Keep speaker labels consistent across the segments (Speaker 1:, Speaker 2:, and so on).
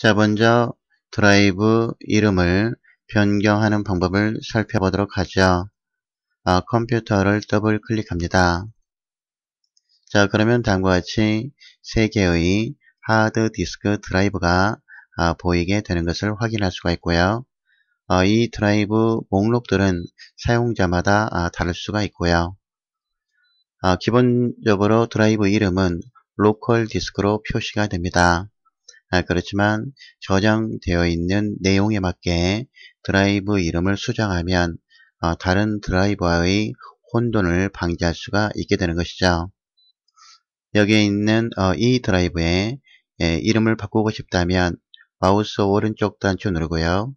Speaker 1: 자, 먼저 드라이브 이름을 변경하는 방법을 살펴보도록 하죠. 아, 컴퓨터를 더블 클릭합니다. 자, 그러면 다음과 같이 세 개의 하드 디스크 드라이브가 아, 보이게 되는 것을 확인할 수가 있고요. 아, 이 드라이브 목록들은 사용자마다 아, 다를 수가 있고요. 아, 기본적으로 드라이브 이름은 로컬 디스크로 표시가 됩니다. 아, 그렇지만 저장되어 있는 내용에 맞게 드라이브 이름을 수정하면 어, 다른 드라이버의 혼돈을 방지할 수가 있게 되는 것이죠. 여기에 있는 어, 이 드라이브에 예, 이름을 바꾸고 싶다면 마우스 오른쪽 단추 누르고요.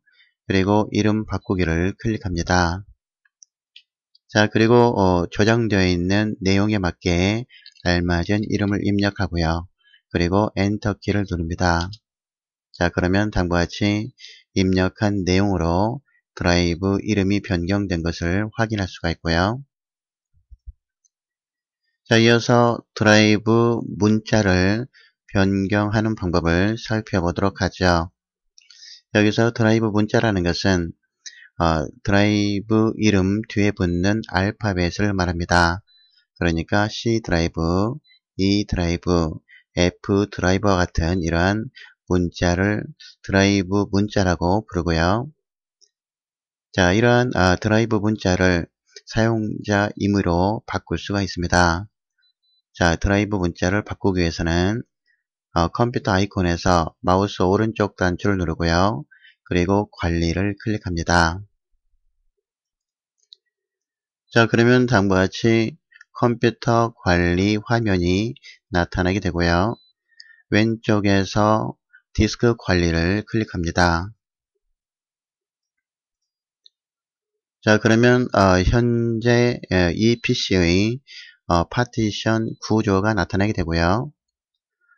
Speaker 1: 그리고 이름 바꾸기를 클릭합니다. 자 그리고 어, 저장되어 있는 내용에 맞게 알맞은 이름을 입력하고요. 그리고 엔터 키를 누릅니다. 자 그러면 다음과 같이 입력한 내용으로 드라이브 이름이 변경된 것을 확인할 수가 있고요. 자 이어서 드라이브 문자를 변경하는 방법을 살펴보도록 하죠. 여기서 드라이브 문자라는 것은 어, 드라이브 이름 뒤에 붙는 알파벳을 말합니다. 그러니까 C 드라이브, E 드라이브, F 드라이버와 같은 이러한 문자를 드라이브 문자라고 부르고요. 자, 이러한 아, 드라이브 문자를 사용자 임의로 바꿀 수가 있습니다. 자, 드라이브 문자를 바꾸기 위해서는 어, 컴퓨터 아이콘에서 마우스 오른쪽 단추를 누르고요. 그리고 관리를 클릭합니다. 자, 그러면 다음과 같이 컴퓨터 관리 화면이 나타나게 되고요. 왼쪽에서 디스크 관리를 클릭합니다. 자 그러면 어, 현재 이 PC의 어, 파티션 구조가 나타나게 되고요.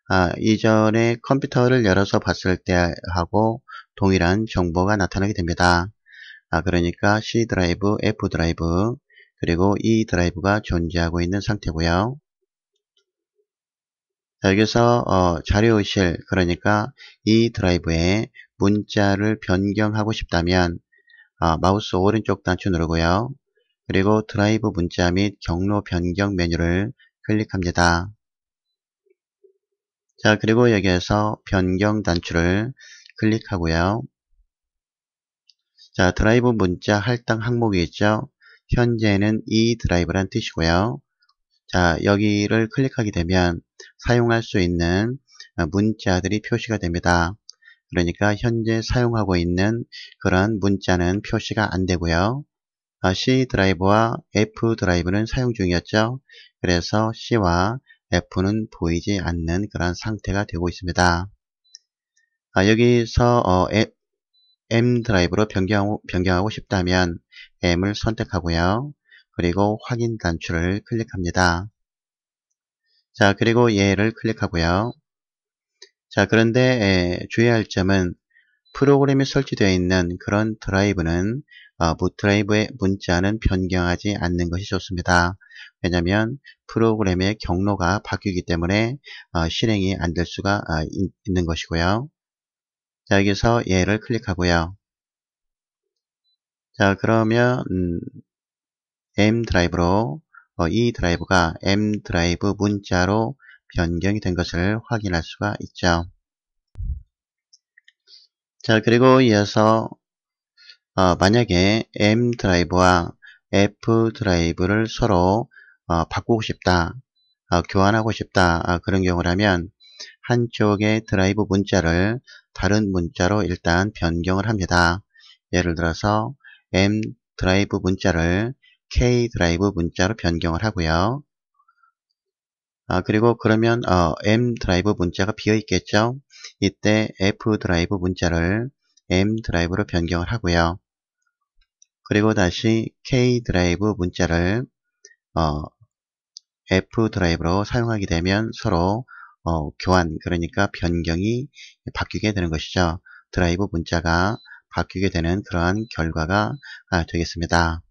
Speaker 1: 아, 이전에 컴퓨터를 열어서 봤을 때 하고 동일한 정보가 나타나게 됩니다. 아, 그러니까 C 드라이브, F 드라이브, 그리고 E 드라이브가 존재하고 있는 상태고요. 자, 여기서 어, 자료실, 그러니까 E 드라이브에 문자를 변경하고 싶다면 아, 마우스 오른쪽 단추 누르고요. 그리고 드라이브 문자 및 경로 변경 메뉴를 클릭합니다. 자, 그리고 여기에서 변경 단추를 클릭하고요. 자, 드라이브 문자 할당 항목이 있죠. 현재는 이 드라이브란 뜻이고요. 자, 여기를 클릭하게 되면 사용할 수 있는 문자들이 표시가 됩니다. 그러니까 현재 사용하고 있는 그런 문자는 표시가 안 되고요. 아, C 드라이브와 F 드라이브는 사용 중이었죠. 그래서 C와 F는 보이지 않는 그런 상태가 되고 있습니다. 아, 여기서 어, M 드라이브로 변경, 변경하고 싶다면 M을 선택하고요. 그리고 확인 단추를 클릭합니다. 자, 그리고 얘를 클릭하고요. 자, 그런데 주의할 점은 프로그램이 설치되어 있는 그런 드라이브는 어, 드라이브의 문자는 변경하지 않는 것이 좋습니다. 왜냐하면 프로그램의 경로가 바뀌기 때문에 어, 실행이 안 될 수가 어, 있, 는 것이고요. 자, 여기서 얘를 클릭하고요. 자, 그러면 음, M 드라이브로 어, 이 드라이브가 M 드라이브 문자로 변경이 된 것을 확인할 수가 있죠. 자, 그리고 이어서 어, 만약에 M 드라이브와 F 드라이브를 서로 어, 바꾸고 싶다, 어, 교환하고 싶다 아, 그런 경우라면 한쪽의 드라이브 문자를 다른 문자로 일단 변경을 합니다. 예를 들어서 M 드라이브 문자를 K 드라이브 문자로 변경을 하고요. 아, 그리고 그러면 어, M 드라이브 문자가 비어 있겠죠. 이때 F 드라이브 문자를 M 드라이브로 변경을 하고요. 그리고 다시 K 드라이브 문자를 어, F 드라이브로 사용하게 되면 서로 어, 교환 그러니까 변경이 바뀌게 되는 것이죠. 드라이브 문자가 바뀌게 되는 그러한 결과가 아, 되겠습니다.